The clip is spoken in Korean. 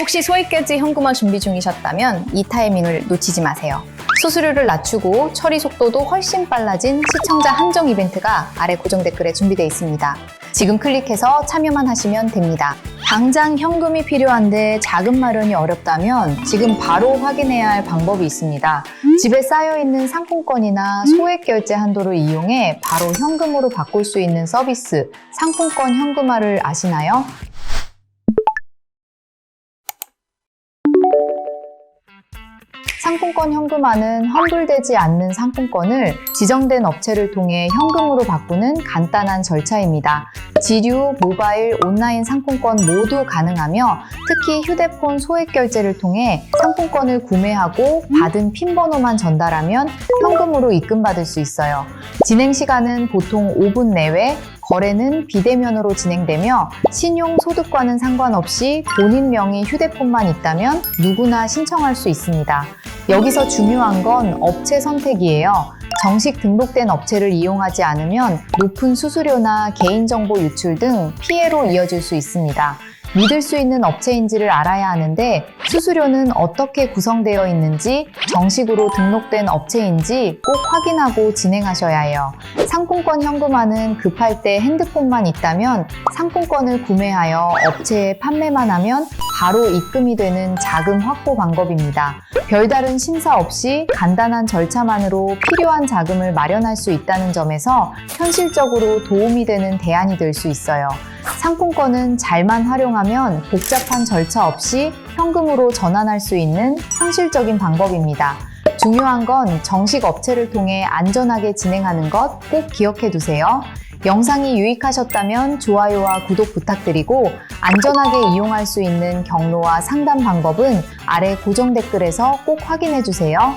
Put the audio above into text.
혹시 소액결제 현금화 준비 중이셨다면 이 타이밍을 놓치지 마세요. 수수료를 낮추고 처리 속도도 훨씬 빨라진 시청자 한정 이벤트가 아래 고정 댓글에 준비되어 있습니다. 지금 클릭해서 참여만 하시면 됩니다. 당장 현금이 필요한데 자금 마련이 어렵다면 지금 바로 확인해야 할 방법이 있습니다. 집에 쌓여있는 상품권이나 소액 결제 한도를 이용해 바로 현금으로 바꿀 수 있는 서비스 상품권 현금화를 아시나요? 상품권 현금화는 환불되지 않는 상품권을 지정된 업체를 통해 현금으로 바꾸는 간단한 절차입니다. 지류, 모바일, 온라인 상품권 모두 가능하며 특히 휴대폰 소액 결제를 통해 상품권을 구매하고 받은 핀 번호만 전달하면 현금으로 입금받을 수 있어요. 진행 시간은 보통 5분 내외, 거래는 비대면으로 진행되며 신용 소득과는 상관없이 본인 명의 휴대폰만 있다면 누구나 신청할 수 있습니다. 여기서 중요한 건 업체 선택이에요. 정식 등록된 업체를 이용하지 않으면 높은 수수료나 개인정보 유출 등 피해로 이어질 수 있습니다. 믿을 수 있는 업체인지를 알아야 하는데 수수료는 어떻게 구성되어 있는지 정식으로 등록된 업체인지 꼭 확인하고 진행하셔야 해요. 상품권 현금화는 급할 때 핸드폰만 있다면 상품권을 구매하여 업체에 판매만 하면 바로 입금이 되는 자금 확보 방법입니다. 별다른 심사 없이 간단한 절차만으로 필요한 자금을 마련할 수 있다는 점에서 현실적으로 도움이 되는 대안이 될 수 있어요. 상품권은 잘만 활용하면 복잡한 절차 없이 현금으로 전환할 수 있는 현실적인 방법입니다. 중요한 건 정식 업체를 통해 안전하게 진행하는 것 꼭 기억해 두세요. 영상이 유익하셨다면 좋아요와 구독 부탁드리고 안전하게 이용할 수 있는 경로와 상담 방법은 아래 고정 댓글에서 꼭 확인해 주세요.